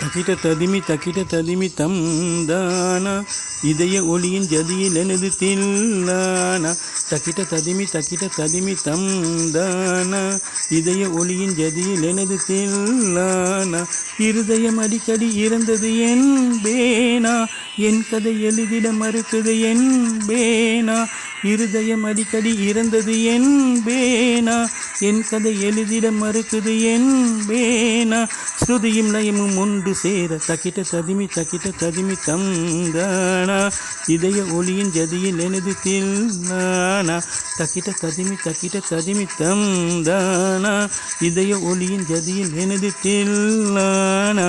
தக்கிட்ட ததிமி தக்கிட்ட ததிமி தம் தானா. இதய ஒளியின் ஜதியில் எனது தில்லானா. தக்கிட்ட ததிமி தக்கிட்ட ததிமி தம் தானா. இதய ஒளியின் ஜதியில் எனது தில்லானா. இருதயம் அடிக்கடி இறந்தது என் பேனா என் கதை எழுதிட மறுத்தது என் பேனா இருதயம் அடிக்கடி இறந்தது என் பேனா. என் கதை எழுதிட மறுக்குது என் பேனா. ஸ்ருதியும் லயமும் ஒன்று சேர தக்கிட்ட ததிமி தக்கிட்ட ததிமி தந்தானா. இதய ஒளியின் ஜதியில் எனது தில்லானா தக்கிட்ட ததிமி தக்கிட்ட ததிமி தந்தானா. இதய ஒளியின் ஜதியில் எனது தில்லானா.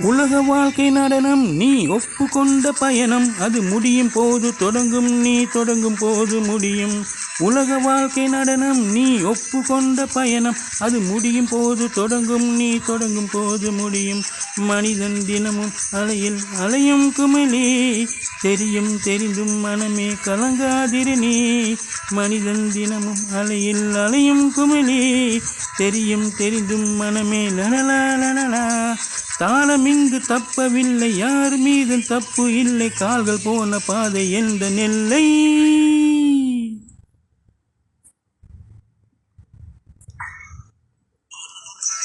உலக வாழ்க்கை நடனம் நீ ஒப்புக்கொண்ட பயணம். அது முடியும் போது தொடங்கும் நீ தொடங்கும் போது முடியும். உலக வாழ்க்கை நடனம் நீ ஒப்புக்கொண்ட பயணம். அது முடியும் போது தொடங்கும் நீ தொடங்கும் போது முடியும். மனிதன் தினமும் அலையில் அலையும் குமிழி. தெரியும் தெரிந்தும் மனமே கலங்காதிரு நீ. மனிதன் தினமும் அலையில் அலையும் குமிழி. தெரியும் தெரிந்தும் மனமே லனலா லனலா தாளம் இங்கு தப்பவில்லை யார் மீதும் தப்பு இல்லை கால்கள் போன பாதை எந்த நெல்லை?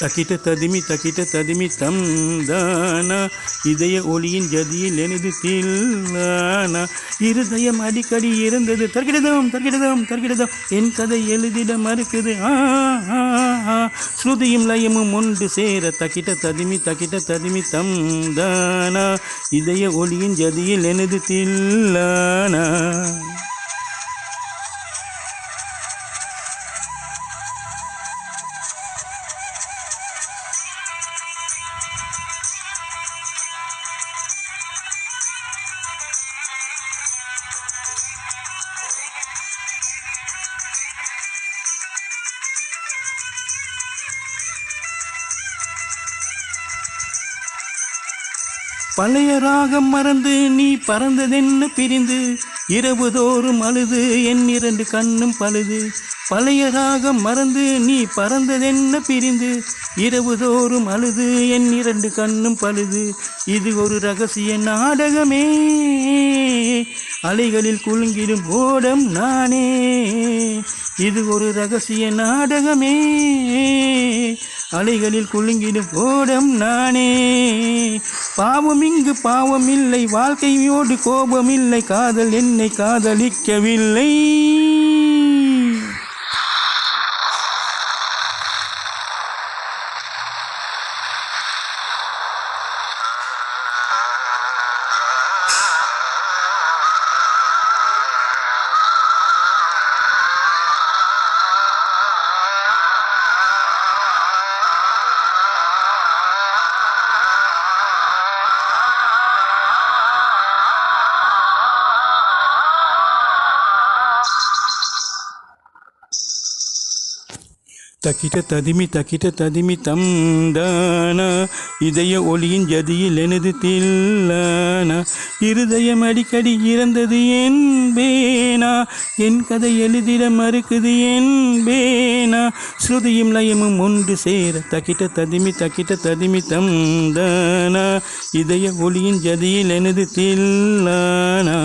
தக்கிட்ட ததிமி தக்கிட்ட ததிமி தம் தானா இதய ஒளியின் ஜதியில் எனது தில்லானா? இருதயம் அடிக்கடி இருந்தது தர்கிடதம் தர்கிடதம் தர்கிடதம் என் கதை எழுதிட மறுக்குது ஆ, ஆ. ஸ்ருதியும் லயமும் ஒன்று சேர தக்கிட்ட ததிமி தக்கிட்ட ததிமி தம் தானா. இதய ஒளியின் ஜதியில் எனது தில்லானா. பழைய ராகம் மறந்து நீ பறந்ததென்ன பிரிந்து இரவு தோறும் அழுது என் இரண்டு கண்ணும் பழுது. பழைய ராகம் மறந்து நீ பறந்ததென்ன பிரிந்து இரவு தோறும் அழுது என் இரண்டு கண்ணும் பழுது. இது ஒரு ரகசிய நாடகமே. அலைகளில் குலுங்கிடும் ஓடம் நானே. இது ஒரு ரகசிய நாடகமே. அலைகளில் குலுங்கிடும் ஓடம் நானே. பாவம் இங்கு பாவம் இல்லை வாழ்க்கையோடு கோபம் இல்லை காதல் என்னை காதலிக்கவில்லை. தக்கிட்ட ததிமி தக்கிட்ட ததிமி தந்தானா இதய ஒளியின் ஜதியில் எனது தில்லானா. இருதயம் அடிக்கடி இறந்தது என் பேனா. என் கதை எழுதிட மறுக்குது என் பேனா. ஸ்ருதியும் லயமும் ஒன்று சேர தக்கிட்ட ததிமி தக்கிட்ட ததிமி தந்தானா இதய ஒளியின் ஜதியில் எனது தில்லானா.